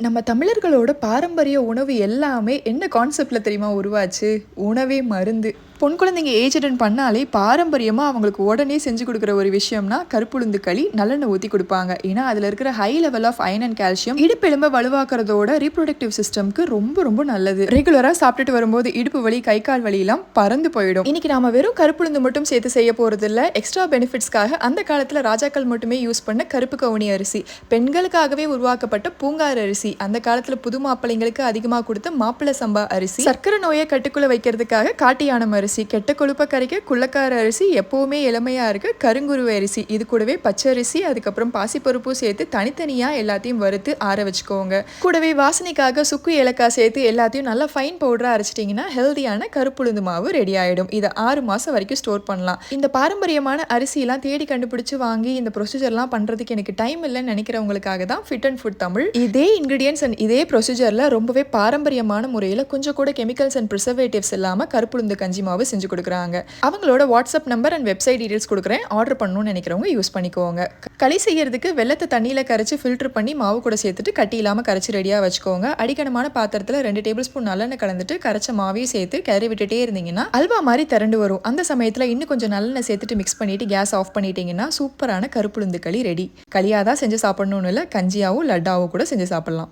நம்ம தமிழர்களோட பாரம்பரிய உணவு எல்லாமே என்ன கான்செப்டில் தெரியுமா உருவாச்சு? உணவே மருந்து. பொன் குழந்தைங்க ஏஜ் அட்டன் பண்ணாலே பாரம்பரியமாக அவங்களுக்கு உடனே செஞ்சு கொடுக்குற ஒரு விஷயம்னா கருப்புளுந்து களி நல்லெண்ணெய் ஊற்றி கொடுப்பாங்க. ஏன்னா அதில் இருக்கிற high level of iron and calcium இடுப்பெலும்பை வலுவாக்குறதோட ரீப்ரொடக்டிவ் சிஸ்டம்க்கு ரொம்ப ரொம்ப நல்லது. ரெகுலராக சாப்பிட்டுட்டு வரும்போது இடுப்பு வலி கை கால் வலியெல்லாம் பறந்து போயிடும். இன்னைக்கு நாம வெறும் கருப்புளுந்து மட்டும் சேர்த்து செய்ய போகிறது இல்லை எக்ஸ்ட்ரா பெனிஃபிட்ஸ்க்காக அந்த காலத்தில் ராஜாக்கள் மட்டுமே யூஸ் பண்ண கருப்பு கவுனி அரிசி. பெண்களுக்காகவே உருவாக்கப்பட்ட பூங்கார் அரிசி. அந்த காலத்தில் புது மாப்பிள்ளைங்களுக்கு அதிகமாக கொடுத்த மாப்பிள்ளை சம்பா அரிசி. சர்க்கரை நோயை கட்டுக்குள்ள வைக்கிறதுக்காக காட்டியானம் அரிசி கெட்ட கொழுப்பை கரைக்க குள்ளக்கார அரிசி எப்பவுமே இளமையா இருக்கு. கருங்குருவை அரிசி இது கூடவே பச்சரிசி அதுக்கப்புறம் பாசிப்பருப்பும் சேர்த்து தனித்தனியா எல்லாத்தையும் வறுத்து ஆற வச்சுக்கோங்க. கூடவே வாசனைக்காக சுக்கு ஏலக்காய் சேர்த்து எல்லாத்தையும் நல்லா ஃபைன் பவுடரா அரைச்சிட்டிங்கன்னா ஹெல்தியான கருப்புளுந்து மாவு ரெடி ஆயிடும். இதை ஆறு மாசம் வரைக்கும் ஸ்டோர் பண்ணலாம். இந்த பாரம்பரியமான அரிசியெல்லாம் தேடி கண்டுபிடிச்சு வாங்கி இந்த ப்ரொசீஜர்லாம் பண்றதுக்கு எனக்கு டைம் இல்லைன்னு நினைக்கிறவங்களுக்காக தான் ஃபிட் அண்ட் ஃபுட் தமிழ். இதே இன்க்ரீடியன்ஸ் அண்ட் இதே ப்ரொசீஜரில் ரொம்பவே பாரம்பரியமான முறையில் கொஞ்சம் கூட கெமிக்கல்ஸ் அண்ட் ப்ரிசர்வேட்டிவ்ஸ் இல்லாமல் கருப்புளுந்து கஞ்சி மாவு செஞ்சு கொடுக்குறாங்க. அவங்களோட WhatsApp number and website details கொடுக்குறேன். ஆர்டர் பண்ணணும்னு நினைக்கிறவங்க யூஸ் பண்ணிக்கோங்க. களி செய்யறதுக்கு வெள்ளத்தை தண்ணியில் கரைச்சி ஃபில்டர் பண்ணி மாவு கூட சேர்த்துட்டு கட்டி இல்லாமல் கரைச்சி ரெடியாக வச்சுக்கோங்க. அடிக்கணமான பாத்திரத்தில் ரெண்டு டேபிள் ஸ்பூன் நல்லெண்ணெய் கலந்துட்டு கரைச்ச மாவையும் சேர்த்து கிளறி விட்டுட்டே இருந்தீங்கன்னா அல்வா மாதிரி திரண்டு வரும். அந்த சமயத்தில் இன்னும் கொஞ்சம் நல்லெண்ணெய் சேர்த்துட்டு மிக்ஸ் பண்ணிட்டு கேஸ் ஆஃப் பண்ணிட்டீங்கன்னா சூப்பரான கருப்புளுந்து களி ரெடி களியாக தான் செஞ்சு சாப்பிடணும்னு இல்லை கஞ்சியாகவும் லட்டாவும் கூட செஞ்சு சாப்பிடலாம்.